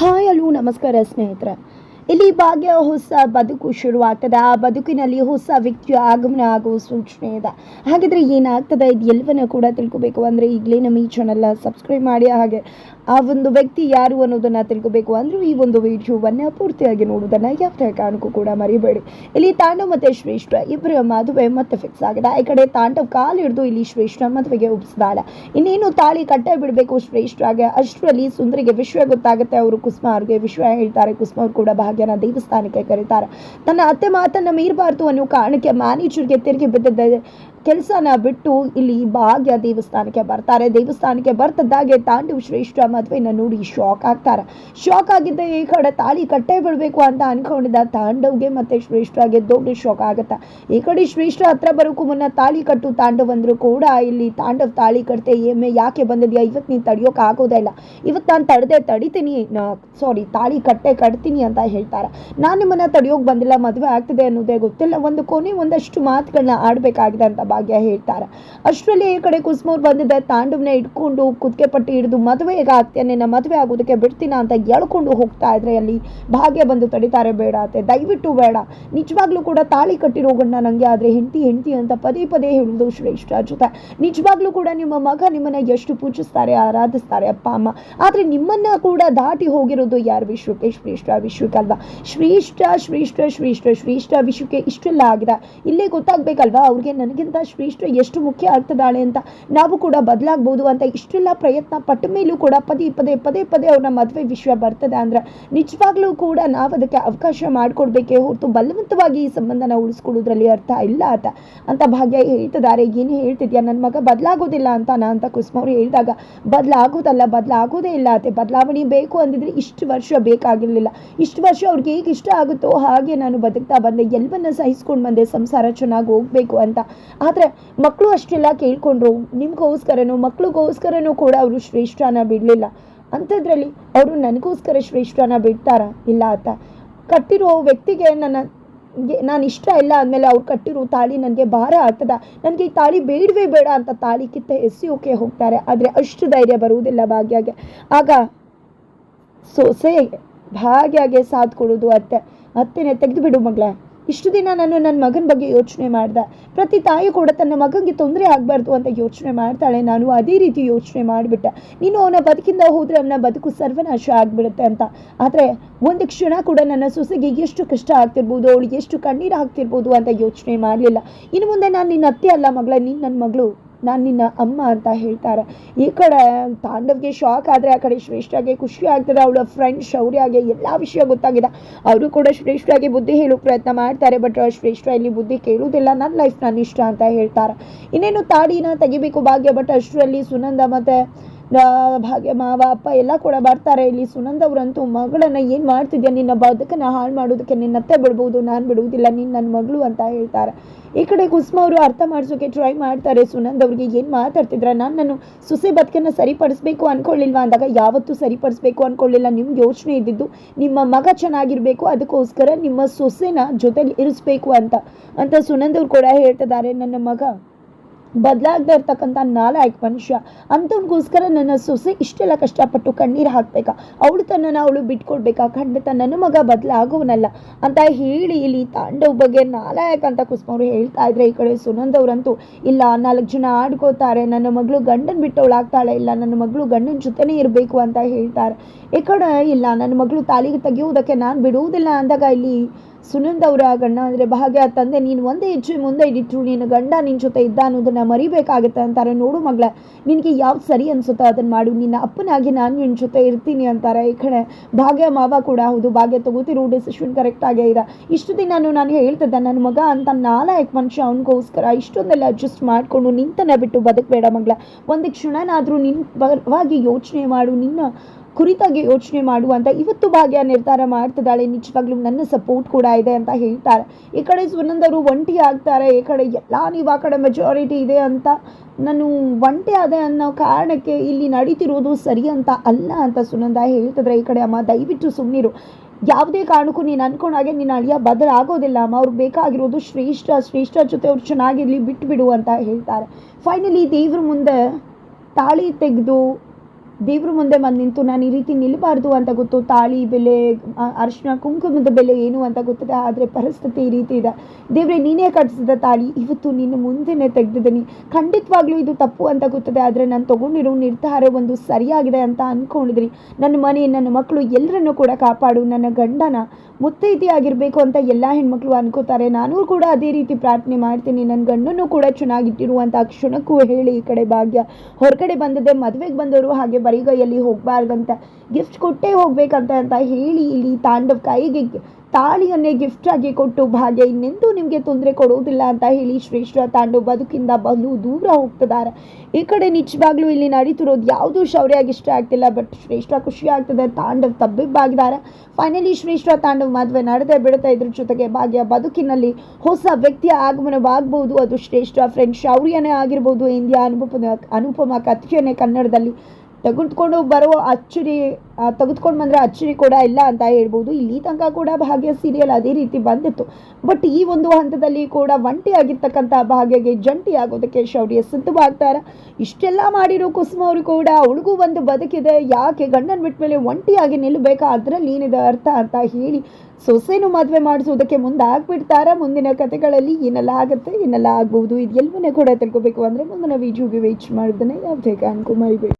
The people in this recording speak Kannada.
ಹಾಯ್ ಅಲ್ಲೂ ನಮಸ್ಕಾರ ಸ್ನೇಹಿತರೆ. ಇಲ್ಲಿ ಭಾಗ್ಯ ಹೊಸ ಬದುಕು ಶುರುವಾಗ್ತದೆ. ಆ ಬದುಕಿನಲ್ಲಿ ಹೊಸ ವ್ಯಕ್ತಿಯ ಆಗಮನ ಆಗುವ ಸೂಚನೆ ಇದೆ. ಹಾಗಿದ್ರೆ ಏನಾಗ್ತದೆ ಇದು ಎಲ್ಲವನ್ನ ಕೂಡ ತಿಳ್ಕೊಬೇಕು ಅಂದರೆ ಈಗಲೇ ನಮ್ಮ ಈ ಚಾನಲ್ನ ಸಬ್ಸ್ಕ್ರೈಬ್ ಮಾಡಿ. ಹಾಗೆ ಆ ಒಂದು ವ್ಯಕ್ತಿ ಯಾರು ಅನ್ನೋದನ್ನು ತಿಳ್ಕೊಬೇಕು ಅಂದರೆ ಈ ಒಂದು ವಿಡಿಯೋವನ್ನು ಪೂರ್ತಿಯಾಗಿ ನೋಡೋದನ್ನು ಯಾವುದೇ ಕಾರಣಕ್ಕೂ ಕೂಡ ಮರಿಬೇಡಿ. ಇಲ್ಲಿ ತಾಂಡವ್ ಮತ್ತು ಶ್ರೇಷ್ಠ ಇಬ್ಬರ ಮದುವೆ ಮತ್ತೆ ಫಿಕ್ಸ್ ಆಗಿದೆ. ಈ ಕಡೆ ತಾಂಡವ್ ಕಾಲು ಹಿಡಿದು ಇಲ್ಲಿ ಶ್ರೇಷ್ಠ ಮದುವೆಗೆ ಒಪ್ಪಿಸಿದಾಳೆ ಇನ್ನೇನು ತಾಳಿ ಕಟ್ಟ ಬಿಡಬೇಕು ಶ್ರೇಷ್ಠಗೆ? ಅಷ್ಟರಲ್ಲಿ ಸುಂದರಿಗೆ ವಿಷಯ ಗೊತ್ತಾಗುತ್ತೆ. ಅವರು ಕುಸುಮ ಅವ್ರಿಗೆ ವಿಷಯ ಹೇಳ್ತಾರೆ. ಕುಸುಮ ಅವ್ರು ಕೂಡ ಭಾಗ್ಯನ ದೇವಸ್ಥಾನಕ್ಕೆ ಕರೀತಾರೆ. ತನ್ನ ಅತ್ತೆ ಮಾತನ್ನ ಮೀರಬಾರ್ದು ಅನ್ನೋ ಕಾರಣಕ್ಕೆ ಮ್ಯಾನೇಜರ್ಗೆ ತಿರುಗಿ ಬಿದ್ದಿದ್ದ ಕೆಲಸನ ಬಿಟ್ಟು ಇಲ್ಲಿ ಭಾಗ್ಯ ದೇವಸ್ಥಾನಕ್ಕೆ ಬರ್ತಾರೆ. ದೇವಸ್ಥಾನಕ್ಕೆ ಬರ್ತಿದ್ದಾಗೆ ತಾಂಡವ್ ಶ್ರೇಷ್ಠ ಮದುವೆನ ನೋಡಿ ಶಾಕ್ ಆಗ್ತಾರೆ. ಶಾಕ್ ಆಗಿದ್ದ ಈ ಕಡೆ ತಾಳಿ ಕಟ್ಟೆ ಬಿಡಬೇಕು ಅಂತ ಅನ್ಕೊಂಡಿದ್ದ ತಾಂಡವ್ಗೆ ಮತ್ತೆ ಶ್ರೇಷ್ಠಗೆ ದೊಡ್ಡ ಶಾಕ್ ಆಗುತ್ತೆ. ಈ ಕಡೆ ಶ್ರೇಷ್ಠ ಹತ್ರ ಬರೋಕ್ಕೂ ಮುನ್ನ ತಾಳಿ ಕಟ್ಟು ತಾಂಡವ್ ಅಂದ್ರು ಕೂಡ ಇಲ್ಲಿ ತಾಂಡವ್ ತಾಳಿ ಕಟ್ತೆ ಏಮೆ ಯಾಕೆ ಬಂದಿದ್ಯಾ? ಇವತ್ತು ನೀನು ತಡಿಯೋಕೆ ಆಗೋದೇ ಇಲ್ಲ. ಇವತ್ತು ನಾನು ತಡೆದೆ ತಡಿತೀನಿ. ಸಾರಿ ತಾಳಿ ಕಟ್ಟೆ ಕಟ್ತೀನಿ ಅಂತ ಹೇಳ್ತಾರೆ. ನಾನು ನಿಮ್ಮನ್ನ ತಡಿಯೋಕೆ ಬಂದಿಲ್ಲ, ಮದುವೆ ಆಗ್ತದೆ ಅನ್ನೋದೇ ಗೊತ್ತಿಲ್ಲ. ಒಂದು ಕೊನೆ ಒಂದಷ್ಟು ಮಾತುಗಳನ್ನ ಆಡಬೇಕಾಗಿದೆ ಅಂತ ಭಾಗ್ಯ ಹೇಳ್ತಾರೆ. ಅಷ್ಟರಲ್ಲಿ ಈ ಕಡೆ ಕುಸ್ಮೂರ್ ಬಂದಿದ್ದೆ ತಾಂಡವ್ನ ಇಟ್ಕೊಂಡು ಕುದ್ಕೆ ಪಟ್ಟಿ ಹಿಡಿದು ಮದುವೆಗೆ ಆಗ್ತೇನೆ ನಾ ಮದುವೆ ಆಗೋದಕ್ಕೆ ಬಿಡ್ತೀನ ಅಂತ ಎಳ್ಕೊಂಡು ಹೋಗ್ತಾ ಇದ್ರೆ ಅಲ್ಲಿ ಭಾಗ್ಯ ಬಂದು ತಡಿತಾರೆ ಬೇಡ ಅಂತೆ ದಯವಿಟ್ಟು ಬೇಡ. ನಿಜವಾಗ್ಲೂ ಕೂಡ ತಾಳಿ ಕಟ್ಟಿರೋ ಗಂಡ ನನಗೆ ಆದರೆ ಹೆಂಡತಿ ಹೆಂಡತಿ ಅಂತ ಪದೇ ಪದೇ ಹೇಳುವುದು ಶ್ರೇಷ್ಠ ಜೊತೆ. ನಿಜವಾಗ್ಲೂ ಕೂಡ ನಿಮ್ಮ ಮಗ ನಿಮ್ಮನ್ನ ಎಷ್ಟು ಪೂಜಿಸ್ತಾರೆ, ಆರಾಧಿಸ್ತಾರೆ ಅಪ್ಪ, ಅಮ್ಮ. ಆದರೆ ನಿಮ್ಮನ್ನ ಕೂಡ ದಾಟಿ ಹೋಗಿರೋದು ಯಾರು? ವಿಶ್ವಕ್ಕೆ ಶ್ರೇಷ್ಠ ವಿಶ್ವಕ್ಕಲ್ವಾ ಶ್ರೇಷ್ಠ ಶ್ರೇಷ್ಠ ಶ್ರೇಷ್ಠ ಶ್ರೇಷ್ಠ ವಿಶ್ವಕ್ಕೆ ಇಷ್ಟೆಲ್ಲ ಆಗಿದೆ. ಇಲ್ಲೇ ಗೊತ್ತಾಗ್ಬೇಕಲ್ವಾ? ಅವ್ರಿಗೆ ನನಗಿಂತ ಶ್ರೇಷ್ಠ ಎಷ್ಟು ಮುಖ್ಯ ಆಗ್ತದಾಳೆ ಅಂತ ನಾವು ಕೂಡ ಬದಲಾಗ್ಬೋದು ಅಂತ ಇಷ್ಟೆಲ್ಲ ಪ್ರಯತ್ನ ಪಟ್ಟ ಮೇಲೂ ಕೂಡ ಪದೇ ಪದೇ ಪದೇ ಪದೇ ಅವ್ರನ್ನ ಮದುವೆ ವಿಷಯ ಬರ್ತದೆ ಅಂದ್ರೆ ನಿಜವಾಗ್ಲೂ ಕೂಡ ನಾವು ಅದಕ್ಕೆ ಅವಕಾಶ ಮಾಡಿಕೊಡ್ಬೇಕೇ ಹೊರತು ಬಲವಂತವಾಗಿ ಈ ಸಂಬಂಧನ ಉಳಿಸ್ಕೊಳ್ಳೋದ್ರಲ್ಲಿ ಅರ್ಥ ಇಲ್ಲ ಅಂತ ಅಂತ ಭಾಗ್ಯ ಹೇಳ್ತಿದ್ದಾರೆ. ಏನು ಹೇಳ್ತಿದ್ಯಾ? ನನ್ನ ಮಗ ಬದಲಾಗೋದಿಲ್ಲ ಅಂತ ನಾ ಅಂತ ಕುಸುಮ ಅವ್ರು ಹೇಳಿದಾಗ, ಬದಲಾಗೋದಲ್ಲ, ಬದಲಾಗೋದೇ ಇಲ್ಲ ಅತ್ತೆ ಬದಲಾವಣೆ ಬೇಕು ಅಂದಿದ್ರೆ ಇಷ್ಟು ವರ್ಷ ಬೇಕಾಗಿರಲಿಲ್ಲ. ಇಷ್ಟು ವರ್ಷ ಅವ್ರಿಗೆ ಹೇಗೆ ಇಷ್ಟ ಆಗುತ್ತೋ ಹಾಗೆ ನಾನು ಬದುಕ್ತಾ ಬಂದೆ. ಎಲ್ಲವನ್ನ ಸಹಿಸ್ಕೊಂಡು ಬಂದೆ. ಸಂಸಾರ ಚೆನ್ನಾಗಿ ಹೋಗ್ಬೇಕು ಅಂತ. ಆದರೆ ಮಕ್ಕಳು ಅಷ್ಟೆಲ್ಲ ಕೇಳ್ಕೊಂಡ್ರು, ನಿಮಗೋಸ್ಕರನೋ, ಮಕ್ಳಿಗೋಸ್ಕರನೂ ಕೂಡ ಅವರು ಶ್ರೇಷ್ಠನ ಬಿಡಲಿಲ್ಲ. ಅಂಥದ್ರಲ್ಲಿ ಅವರು ನನಗೋಸ್ಕರ ಶ್ರೇಷ್ಠನ ಬಿಡ್ತಾರ, ಇಲ್ಲ ಅಂತ. ಕಟ್ಟಿರೋ ವ್ಯಕ್ತಿಗೆ ನನ್ನ ನಾನು ಇಷ್ಟ ಇಲ್ಲ ಅಂದಮೇಲೆ ಅವ್ರು ಕಟ್ಟಿರೋ ತಾಳಿ ನನಗೆ ಭಾರ ಆಗ್ತದ. ನನಗೆ ಈ ತಾಳಿ ಬೇಡವೇ ಬೇಡ ಅಂತ ತಾಳಿ ಕಿತ್ತ ಎಸೆಯೋಕೆ ಹೋಗ್ತಾರೆ. ಆದರೆ ಅಷ್ಟು ಧೈರ್ಯ ಬರುವುದಿಲ್ಲ ಭಾಗ್ಯಾಗೆ. ಆಗ ಸೊಸೆ ಭಾಗ್ಯಾಗೆ ಸಾಥ್ ಕೊಡೋದು ಅತ್ತೆ. ಅತ್ತೆನೇ ತೆಗೆದು ಬಿಡು ಮಗಳೇ. ಇಷ್ಟು ದಿನ ನಾನು ನನ್ನ ಮಗನ ಬಗ್ಗೆ ಯೋಚನೆ ಮಾಡ್ದೆ. ಪ್ರತಿ ತಾಯಿ ಕೂಡ ತನ್ನ ಮಗನಿಗೆ ತೊಂದರೆ ಆಗಬಾರ್ದು ಅಂತ ಯೋಚನೆ ಮಾಡ್ತಾಳೆ. ನಾನು ಅದೇ ರೀತಿ ಯೋಚನೆ ಮಾಡಿಬಿಟ್ಟೆ. ನೀನು ಅವನ ಬದುಕಿಂದ ಹೋದರೆ ಅವನ ಬದುಕು ಸರ್ವನಾಶ ಆಗಿಬಿಡುತ್ತೆ ಅಂತ. ಆದರೆ ಒಂದು ಕ್ಷಣ ಕೂಡ ನನ್ನ ಸೊಸೆಗೆ ಎಷ್ಟು ಕಷ್ಟ ಆಗ್ತಿರ್ಬೋದು, ಅವಳಿಗೆ ಎಷ್ಟು ಕಣ್ಣೀರು ಆಗ್ತಿರ್ಬೋದು ಅಂತ ಯೋಚನೆ ಮಾಡಲಿಲ್ಲ. ಇನ್ನು ಮುಂದೆ ನಾನು ನಿನ್ನ ಅತ್ತೆ ಅಲ್ಲ ಮಗಳ ನೀನು ನನ್ನ ಮಗಳು ನಾನು ನಿನ್ನ ಅಮ್ಮ ಅಂತ ಹೇಳ್ತಾರೆ. ಈ ಕಡೆ ತಾಂಡವ್ಗೆ ಶಾಕ್ ಆದರೆ ಆ ಕಡೆ ಶ್ರೇಷ್ಠಾಗೆ ಖುಷಿ ಆಗ್ತದೆ. ಅವಳ ಫ್ರೆಂಡ್ ಶೌರ್ಯಗೆ ಎಲ್ಲ ವಿಷಯ ಗೊತ್ತಾಗಿದೆ. ಅವರು ಕೂಡ ಶ್ರೇಷ್ಠಾಗಿ ಬುದ್ಧಿ ಹೇಳೋ ಪ್ರಯತ್ನ ಮಾಡ್ತಾರೆ ಬಟ್ ಶ್ರೇಷ್ಠ ಇಲ್ಲಿ ಬುದ್ಧಿ ಕೇಳುವುದಿಲ್ಲ. ನನ್ನ ಲೈಫ್ ನನ್ನ ಇಷ್ಟ ಅಂತ ಹೇಳ್ತಾರೆ. ಇನ್ನೇನು ತಾಡಿನ ತೆಗಿಬೇಕು ಭಾಗ್ಯ ಬಟ್ ಅಷ್ಟರಲ್ಲಿ ಸುನಂದ ಮತ್ತು ಭಾಗ್ಯ, ಮಾವ, ಅಪ್ಪ ಎಲ್ಲ ಕೂಡ ಬರ್ತಾರೆ. ಇಲ್ಲಿ ಸುನಂದ ಅವರಂತೂ ಮಗಳನ್ನ ಏನು ಮಾಡ್ತಿದ್ಯಾ? ನಿನ್ನ ಬದುಕನ್ನು ಹಾಳು ಮಾಡೋದಕ್ಕೆ ನಿನ್ನ ಅತ್ತೆ ಬಿಡ್ಬೋದು, ನಾನು ಬಿಡುವುದಿಲ್ಲ, ನೀನು ನನ್ನ ಮಗಳು ಅಂತ ಹೇಳ್ತಾರೆ. ಈ ಕಡೆ ಕುಸುಮ ಅವರು ಅರ್ಥ ಮಾಡಿಸೋಕೆ ಟ್ರೈ ಮಾಡ್ತಾರೆ. ಸುನಂದ್ ಅವ್ರಿಗೆ ಏನು ಮಾತಾಡ್ತಿದ್ರ? ನಾನು ನಾನು ಸೊಸೆ ಬದುಕನ್ನು ಸರಿಪಡಿಸ್ಬೇಕು ಅಂದ್ಕೊಳ್ಳಿಲ್ವಾ ಅಂದಾಗ ಯಾವತ್ತೂ ಸರಿಪಡಿಸ್ಬೇಕು ಅಂದ್ಕೊಳ್ಳಿಲ್ಲ ನಿಮ್ಗೆ ಯೋಚನೆ ಇದ್ದಿದ್ದು ನಿಮ್ಮ ಮಗ ಚೆನ್ನಾಗಿರಬೇಕು, ಅದಕ್ಕೋಸ್ಕರ ನಿಮ್ಮ ಸೊಸೆನ ಜೊತೆಲಿ ಇರಿಸ್ಬೇಕು ಅಂತ. ಅಂತ ಸುನಂದ್ ಅವ್ರು ಕೂಡ ಹೇಳ್ತಿದ್ದಾರೆ. ನನ್ನ ಮಗ ಬದಲಾಗದೆ ಇರ್ತಕ್ಕಂಥ ನಾಲಾಯಕ್ ಮನುಷ್ಯ. ಅಂಥವ್ನಿಗೋಸ್ಕರ ನನ್ನ ಸೊಸೆ ಇಷ್ಟೆಲ್ಲ ಕಷ್ಟಪಟ್ಟು ಕಣ್ಣೀರು ಹಾಕ್ಬೇಕಾ? ಅವಳು ತನ್ನನ್ನು ಅವಳು ಬಿಟ್ಕೊಡ್ಬೇಕಾ? ಖಂಡಿತ ನನ್ನ ಮಗ ಬದಲಾಗುವನಲ್ಲ. ಅಂತ ಹೇಳಿ ಇಲ್ಲಿ ತಾಂಡವ್ ಬಗ್ಗೆ ನಾಲಾಯಕ್ ಅಂತ ಕುಸುಮವ್ರು ಹೇಳ್ತಾ ಇದ್ರೆ ಈ ಕಡೆ ಸುನಂದವ್ರಂತೂ ಇಲ್ಲ, ನಾಲ್ಕು ಜನ ಆಡ್ಕೋತಾರೆ, ನನ್ನ ಮಗಳು ಗಂಡನ ಬಿಟ್ಟವಳಾಗ್ತಾಳೆ, ಇಲ್ಲ, ನನ್ನ ಮಗಳು ಗಂಡನ ಜೊತೆನೇ ಇರಬೇಕು ಅಂತ ಹೇಳ್ತಾರೆ. ಈ ಕಡೆ, ಇಲ್ಲ, ನನ್ನ ಮಗಳು ತಾಲಿಗೆ ತೆಗೆಯುವುದಕ್ಕೆ ನಾನು ಬಿಡುವುದಿಲ್ಲ ಅಂದಾಗ ಇಲ್ಲಿ ಸುನಂದ್ ಅವರ ಗಂಡ ಅಂದರೆ ಭಾಗ್ಯ ತಂದೆ, ನೀನು ಒಂದೇ ಹೆಜ್ಜೆ ಮುಂದೆ ಇಟ್ಟರು ನಿನ್ನ ಗಂಡ ನಿನ್ನ ಜೊತೆ ಇದ್ದ ಅನ್ನೋದನ್ನು ಮರಿಬೇಕಾಗುತ್ತೆ ಅಂತಾರೆ. ನೋಡು ಮಗಳ, ನಿನಗೆ ಯಾವ್ದು ಸರಿ ಅನಿಸುತ್ತೋ ಅದನ್ನು ಮಾಡು. ನಿನ್ನ ಅಪ್ಪನಾಗಿ ನಾನು ನಿನ್ನ ಜೊತೆ ಇರ್ತೀನಿ ಅಂತಾರೆ. ಈ ಕಡೆ ಭಾಗ್ಯ ಮಾವ ಕೂಡ ಹೌದು, ಭಾಗ್ಯ ತಗೋತಿರೋ ಡಿಸಿಷನ್ ಕರೆಕ್ಟಾಗೇ ಇದೆ. ಇಷ್ಟು ದಿನ ನಾನು ಹೇಳ್ತಿದ್ದೆ ನನ್ನ ಮಗ ಅಂತ ನಾಲ್ಕು ಮನುಷ್ಯ ಅವನಿಗೋಸ್ಕರ ಇಷ್ಟೊಂದೆಲ್ಲ ಅಡ್ಜಸ್ಟ್ ಮಾಡಿಕೊಂಡು ನಿಂತನ ಬಿಟ್ಟು ಬದುಕಬೇಡ ಮಗಳ. ಒಂದು ಕ್ಷಣನಾದರೂ ನಿನ್ನ ಪರವಾಗಿ ಯೋಚನೆ ಮಾಡು. ನಿನ್ನ ಕುರಿತಾಗಿ ಯೋಚನೆ ಮಾಡುವಂತ ಇವತ್ತು ಭಾಗ್ಯ ನಿರ್ಧಾರ ಮಾಡ್ತಿದ್ದಾಳೆ. ನಿಜವಾಗ್ಲೂ ನನ್ನ ಸಪೋರ್ಟ್ ಕೂಡ ಇದೆ ಅಂತ ಹೇಳ್ತಾರೆ. ಈ ಕಡೆ ಸುನಂದರು ಒಂಟಿ ಆಗ್ತಾರೆ. ಈ ಕಡೆ ಎಲ್ಲ ನೀವು ಆ ಕಡೆ ಮೆಜಾರಿಟಿ ಇದೆ ಅಂತ ನಾನು ಒಂಟಿ ಆದೆ ಅನ್ನೋ ಕಾರಣಕ್ಕೆ ಇಲ್ಲಿ ನಡೀತಿರೋದು ಸರಿ ಅಂತ ಅಲ್ಲ ಅಂತ ಸುನಂದ ಹೇಳ್ತಿದ್ರೆ ಈ ಕಡೆ ಅಮ್ಮ. ದಯವಿಟ್ಟು ಸುಮ್ಮನಿರು ಯಾವುದೇ ಕಾರಣಕ್ಕೂ ನೀನು ಅನ್ಕೊಂಡಾಗೆ ನಿನ್ನ ಅಳಿಯ ಬದಲಾಗೋದಿಲ್ಲ ಅಮ್ಮ. ಅವ್ರಿಗೆ ಬೇಕಾಗಿರೋದು ಶ್ರೇಷ್ಠ ಶ್ರೇಷ್ಠ ಜೊತೆ ಅವ್ರು ಚೆನ್ನಾಗಿರಲಿ, ಬಿಟ್ಬಿಡು ಅಂತ ಹೇಳ್ತಾರೆ. ಫೈನಲಿ ದೇವ್ರ ಮುಂದೆ ತಾಳಿ ತೆಗೆದು ದೇವ್ರ ಮುಂದೆ ಬಂದು ನಿಂತು ನಾನು ಈ ರೀತಿ ನಿಲ್ಲಬಾರ್ದು ಅಂತ ಗೊತ್ತು. ತಾಳಿ ಬೆಲೆ ಅರಿಶಿನ ಕುಂಕುಮದ ಬೆಲೆ ಏನು ಅಂತ ಗೊತ್ತಿದೆ, ಆದರೆ ಪರಿಸ್ಥಿತಿ ಈ ರೀತಿ ಇದೆ. ದೇವ್ರೆ, ನೀನೇ ಕಟ್ಟಿಸಿದ ತಾಳಿ, ಇವತ್ತು ನಿನ್ನ ಮುಂದೆನೇ ತೆಗೆದಿದ್ದೀನಿ. ಖಂಡಿತವಾಗ್ಲೂ ಇದು ತಪ್ಪು ಅಂತ ಗೊತ್ತಿದೆ, ಆದರೆ ನಾನು ತೊಗೊಂಡಿರೋ ನಿರ್ಧಾರ ಒಂದು ಸರಿಯಾಗಿದೆ ಅಂತ ಅಂದ್ಕೊಂಡಿದ್ರಿ ನನ್ನ ಮನೆ, ನನ್ನ ಮಕ್ಕಳು ಎಲ್ಲರನ್ನೂ ಕೂಡ ಕಾಪಾಡು, ನನ್ನ ಗಂಡನ ಮುತ್ತೈದೆ ಆಗಿರಬೇಕು ಅಂತ ಎಲ್ಲ ಹೆಣ್ಮಕ್ಳು ಅನ್ಕೋತಾರೆ. ನಾನು ಕೂಡ ಅದೇ ರೀತಿ ಪ್ರಾರ್ಥನೆ ಮಾಡ್ತೀನಿ. ನನ್ನ ಗಂಡನೂ ಕೂಡ ಚೆನ್ನಾಗಿಟ್ಟಿರುವಂಥ ಕ್ಷಣಕ್ಕೂ ಹೇಳಿ ಈ ಕಡೆ ಭಾಗ್ಯ. ಹೊರಗಡೆ ಬಂದದೆ ಮದುವೆಗೆ ಬಂದವರು ಹಾಗೆ ಬರಿಗೈಯಲ್ಲಿ ಹೋಗಬಾರ್ದಂತ ಗಿಫ್ಟ್ ಕೊಟ್ಟೇ ಹೋಗ್ಬೇಕಂತ ಅಂತ ಹೇಳಿ ಇಲ್ಲಿ ತಾಂಡವ್ ಕೈಗೆ ತಾಳಿಯನ್ನೇ ಗಿಫ್ಟ್ ಆಗಿ ಕೊಟ್ಟು ಭಾಗ್ಯ ಇನ್ನೆಂದೂ ನಿಮಗೆ ತೊಂದರೆ ಕೊಡೋದಿಲ್ಲ ಅಂತ ಹೇಳಿ ಶ್ರೇಷ್ಠ ತಾಂಡು ಬದುಕಿಂದ ಬಲು ದೂರ ಹೋಗ್ತಿದ್ದಾರೆ ಈ ಕಡೆ ನಿಜವಾಗ್ಲೂ ಇಲ್ಲಿ ನಡೀತಿರೋದು ಯಾವುದೂ ಶೌರ್ಯಾಗಿ ಇಷ್ಟ ಆಗ್ತಿಲ್ಲ ಬಟ್ ಶ್ರೇಷ್ಠ ಖುಷಿ ಆಗ್ತದೆ, ತಾಂಡವ್ ತಬ್ಬಿಬ್ಬಾಗಿದ್ದಾರೆ ಫೈನಲಿ ಶ್ರೇಷ್ಠ ತಾಂಡವ್ ಮದುವೆ ನಡೆದೇ ಬಿಡುತ್ತೆ. ಇದ್ರ ಜೊತೆಗೆ ಭಾಗ್ಯ ಬದುಕಿನಲ್ಲಿ ಹೊಸ ವ್ಯಕ್ತಿಯ ಆಗಮನವಾಗಬಹುದು ಅದು ಶ್ರೇಷ್ಠ ಫ್ರೆಂಡ್ ಶೌರ್ಯನೇ ಆಗಿರ್ಬೋದು. ಇಂಡಿಯಾ ಅನುಪಮ ಅನುಪಮ ಕಥೆಯನ್ನೇ ಕನ್ನಡದಲ್ಲಿ ತೆಗೆದುಕೊಂಡು ಬರೋ ಅಚ್ಚರಿ ತೆಗೆದುಕೊಂಡು ಬಂದರೆ ಅಚ್ಚರಿ ಕೂಡ ಇಲ್ಲ ಅಂತ ಹೇಳ್ಬೋದು. ಇಲ್ಲಿ ತನಕ ಕೂಡ ಭಾಗ್ಯ ಸೀರಿಯಲ್ ಅದೇ ರೀತಿ ಬಂದಿತ್ತು. ಬಟ್ ಈ ಒಂದು ಹಂತದಲ್ಲಿ ಕೂಡ ಒಂಟಿ ಆಗಿರ್ತಕ್ಕಂಥ ಭಾಗ್ಯಗೆ ಜಂಟಿ ಆಗೋದಕ್ಕೆ ಶೌರ್ಯ ಸಿದ್ಧವಾಗ್ತಾರೆ. ಇಷ್ಟೆಲ್ಲ ಮಾಡಿರೋ ಕುಸುಮ ಅವರು ಕೂಡ ಅವಳಿಗೂ ಒಂದು ಬದುಕಿದೆ. ಯಾಕೆ ಗಂಡನ ಬಿಟ್ಟ ಮೇಲೆ ಒಂಟಿಯಾಗಿ ನಿಲ್ಲಬೇಕಾ ಅದರಲ್ಲಿ ಏನಿದೆ ಅರ್ಥ ಅಂತ ಹೇಳಿ ಸೊಸೆನೂ ಮದುವೆ ಮಾಡಿಸೋದಕ್ಕೆ ಮುಂದಾಗ್ಬಿಡ್ತಾರ. ಮುಂದಿನ ಕಥೆಗಳಲ್ಲಿ ಏನೆಲ್ಲ ಆಗುತ್ತೆ, ಏನೆಲ್ಲ ಆಗ್ಬೋದು ಇದೆಲ್ಲವನ್ನೇ ಕೂಡ ತಿಳ್ಕೊಬೇಕು ಅಂದರೆ ಮುಂದಿನ ವಿಡಿಯೋಗೆ ವೇಚ್ ಮಾಡಿದ್ದನ್ನೇ ಯಾವುದೇ ಕಾರಣಕ್ಕೂ ಮರಿಬೇಡಿ